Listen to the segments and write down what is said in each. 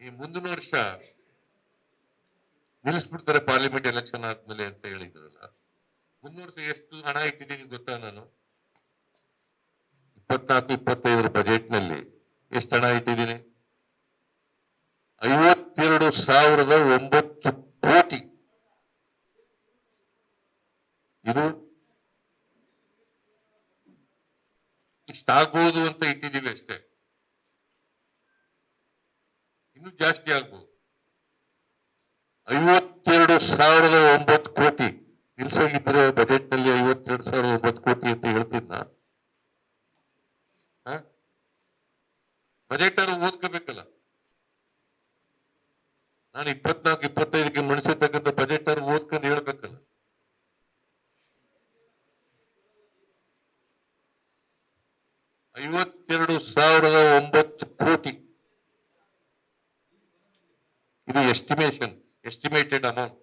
ಈ ಮುಂದಿನ ವರ್ಷ ನಿಲ್ಲಿಸ್ಬಿಡ್ತಾರೆ ಪಾರ್ಲಿಮೆಂಟ್ ಎಲೆಕ್ಷನ್ ಆದ್ಮೇಲೆ ಅಂತ ಹೇಳಿದ್ರಲ್ಲ. ಮುಂದಿನ ವರ್ಷ ಎಷ್ಟು ಹಣ ಇಟ್ಟಿದ್ದೀನಿ ಗೊತ್ತಾ ನಾನು? ಇಪ್ಪತ್ನಾಲ್ಕು, ಇಪ್ಪತ್ತೈದರ ಬಜೆಟ್ನಲ್ಲಿ ಎಷ್ಟು ಹಣ ಇಟ್ಟಿದ್ದೀನಿ? ಐವತ್ತೆರಡು ಸಾವಿರದ ಒಂಬತ್ತು ಕೋಟಿ. ಇದು ಇಷ್ಟಾಗ್ಬೋದು ಅಂತ ಇಟ್ಟಿದ್ದೀವಿ ಅಷ್ಟೇ. ಇನ್ನು ಜಾಸ್ತಿ ಆಗ್ಬೋದು. ಐವತ್ತೆರಡು ಸಾವಿರದ ಒಂಬತ್ತು ಕೋಟಿ. ನಿಲ್ಸೋಗಿದ್ರೆ ಬಜೆಟ್ನಲ್ಲಿ ಐವತ್ತೆರಡು ಸಾವಿರದ ಒಂಬತ್ತು ಕೋಟಿ ಅಂತ ಹೇಳ್ತಿದ್ನ ಬಜೆಟ್ ಅವ್ರು ಓದ್ಕೋಬೇಕಲ್ಲ. ನಾನು ಇಪ್ಪತ್ನಾಲ್ಕು, ಇಪ್ಪತ್ತೈದಕ್ಕೆ ಮಣಿಸಿರ್ತಕ್ಕಂಥ ಬಜೆಟ್ ಅವ್ರು ಓದ್ಕೊಂಡು ಹೇಳ್ಬೇಕಲ್ಲ. ಐವತ್ತೆರಡು ಸಾವಿರದ ಒಂಬತ್ತು ಕೋಟಿ ಇದು estimation estimated amount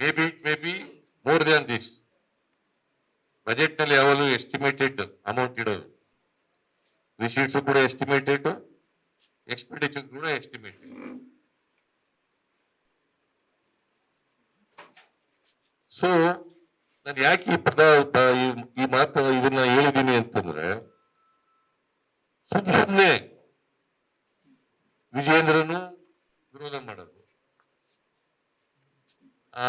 maybe maybe more than this ಬಜೆಟ್ನಲ್ಲಿ ಯಾವಾಗಲೂ ಎಸ್ಟಿಮೇಟೆಡ್ ಅಮೌಂಟ್ ಇಡೋದು ರಿಸೀಟ್ಸ್ ಕೂಡ ಎಸ್ಟಿಮೇಟೆಡ್ ಎಕ್ಸ್ಪೆಂಡಿಚರ್ ಕೂಡ ಎಸ್ಟಿಮೇಟೆಡ್ ಸೊ ನಾನು ಯಾಕೆ ಈ ಪದ, ಈ ಮಾತು ಇದನ್ನ ಹೇಳಿದ್ದೀನಿ ಅಂತಂದ್ರೆ ಸುಮ್ ಸುಮ್ನೆ ವಿಜೇಂದ್ರನು ವಿರೋಧ ಮಾಡೋದು. ಆ,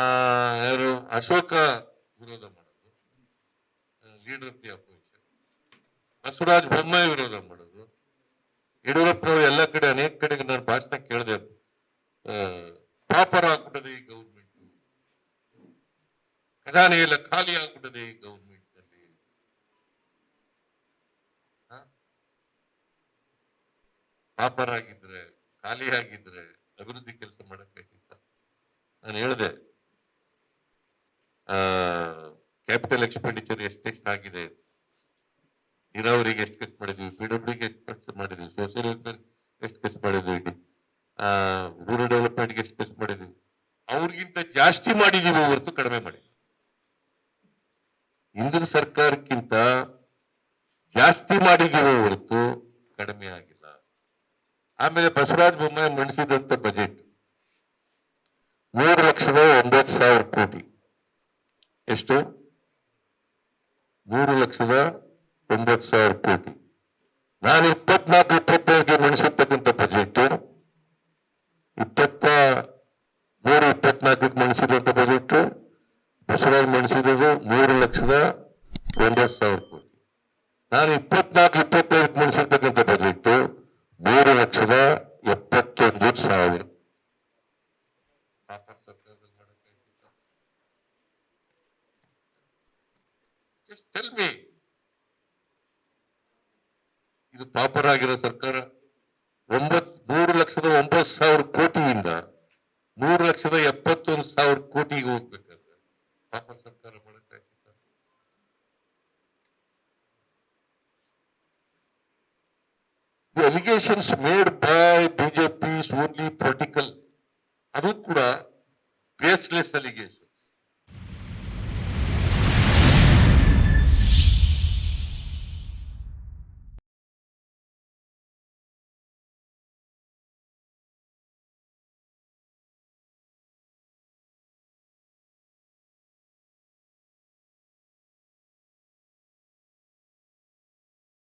ಯಾರು? ಅಶೋಕ ವಿರೋಧ ಮಾಡೋದು. Leader of the opposition Bommai ವಿರೋಧ ಮಾಡೋದು. ಯಡಿಯೂರಪ್ಪ ಎಲ್ಲ ಕಡೆ, ಅನೇಕ ಕಡೆಗೆ ನಾನು ಭಾಷಣ ಕೇಳಿದೆ. ಪಾಪರ ಆಗ್ಬಿಟ್ಟದೆ ಈ ಗೌರ್ಮೆಂಟ್ ಖಜಾನೆ ಎಲ್ಲ ಖಾಲಿ ಆಗ್ಬಿಟ್ಟದೆ ಈ ಗೌರ್ಮೆಂಟ್ನಲ್ಲಿ ಹ? ಪಾಪರ್ ಆಗಿದ್ರೆ ಖಾಲಿ ಆಗಿದ್ರೆ ಅಭಿವೃದ್ಧಿ ಕೆಲಸ ಮಾಡಕ್ಕಾಗಿತ್ತ ನಾನು ಹೇಳಿದೆ ಕ್ಯಾಪಿಟಲ್ ಎಕ್ಸ್ಪೆಂಡಿಚರ್ ಎಷ್ಟೆಷ್ಟು ಆಗಿದೆ? ನೀರಾವರಿಗೆ ಎಷ್ಟು ಖರ್ಚು ಮಾಡಿದ್ವಿ? ಪಿ ಡಬ್ಲ್ಯೂಗೆ ಎಷ್ಟು ಖರ್ಚು ಮಾಡಿದ್ವಿ? ಸೋಷಿಯಲ್ ವೆಲ್ಫೇರ್ ಎಷ್ಟು ಖರ್ಚು ಮಾಡಿದ್ವಿ? ರೂರಲ್ ಡೆವಲಪ್ಮೆಂಟ್ಗೆ ಎಷ್ಟು ಖರ್ಚು ಮಾಡಿದ್ವಿ? ಅವ್ರಿಗಿಂತ ಜಾಸ್ತಿ ಮಾಡಿದೀವಿ ಹೊರತು ಕಡಿಮೆ ಮಾಡಿ ಹಿಂದಿನ ಸರ್ಕಾರಕ್ಕಿಂತ ಜಾಸ್ತಿ ಮಾಡಿದೀವಿ ಹೊರತು ಕಡಿಮೆ ಆಗಿಲ್ಲ. ಆಮೇಲೆ ಬಸವರಾಜ ಬೊಮ್ಮಾಯಿ ಮಂಡಿಸಿದಂತ ಬಜೆಟ್ ಮೂರು ಲಕ್ಷದ ಒಂಬತ್ತು ಸಾವಿರ ಕೋಟಿ. ಎಷ್ಟು? ಮೂರು ಲಕ್ಷದ ಒಂಬತ್ತು ಸಾವಿರ ಕೋಟಿ. ನಾನು ಇಪ್ಪತ್ನಾಲ್ಕು ಇಪ್ಪತ್ತೈದಕ್ಕೆ ಮಂಡಿಸಿರ್ತಕ್ಕಂಥ ಬಜೆಟ್ ಇಪ್ಪತ್ತ ಮೂರು ಇಪ್ಪತ್ನಾಲ್ಕಕ್ಕೆ ಮಂಡಿಸಿದಂಥ ಬಜೆಟ್ ಬಸವರಾಜ್ ಮಂಡಿಸಿದ್ದು ಮೂರು ಲಕ್ಷದ ಒಂಬತ್ತು ಸಾವಿರ ಕೋಟಿ ನಾನು ಇಪ್ಪತ್ನಾಲ್ಕು ಇಪ್ಪತ್ತೈದಕ್ಕೆ ಮಂಡಿಸಿರ್ತಕ್ಕಂಥ ಬಜೆಟ್ ಮೂರು ಲಕ್ಷದ ಎಪ್ಪತ್ತೊಂದು ಸಾವಿರ ಪಾಪ ಸರ್ಕಾರದಲ್ಲಿ ಮಾಡಕ್ಕಾಗಿತ್ತ? Just tell me. ಇದು ಪಾಪರ್ ಆಗಿರೋ ಸರ್ಕಾರ ಒಂಬತ್, ಮೂರು ಲಕ್ಷದ ಒಂಬತ್ತು ಸಾವಿರ ಕೋಟಿಯಿಂದ ಮೂರು ಲಕ್ಷದ ಎಪ್ಪತ್ತೊಂದು ಸಾವಿರ ಕೋಟಿಗೆ ಹೋಗ್ಬೇಕಾದ್ರೆ ಪಾಪರ್ ಸರ್ಕಾರ The allegations made by BJP is only political. ಅದು ಕೂಡ ಬೇಸ್ಲೆಸ್ ಅಲಿಗೇಷನ್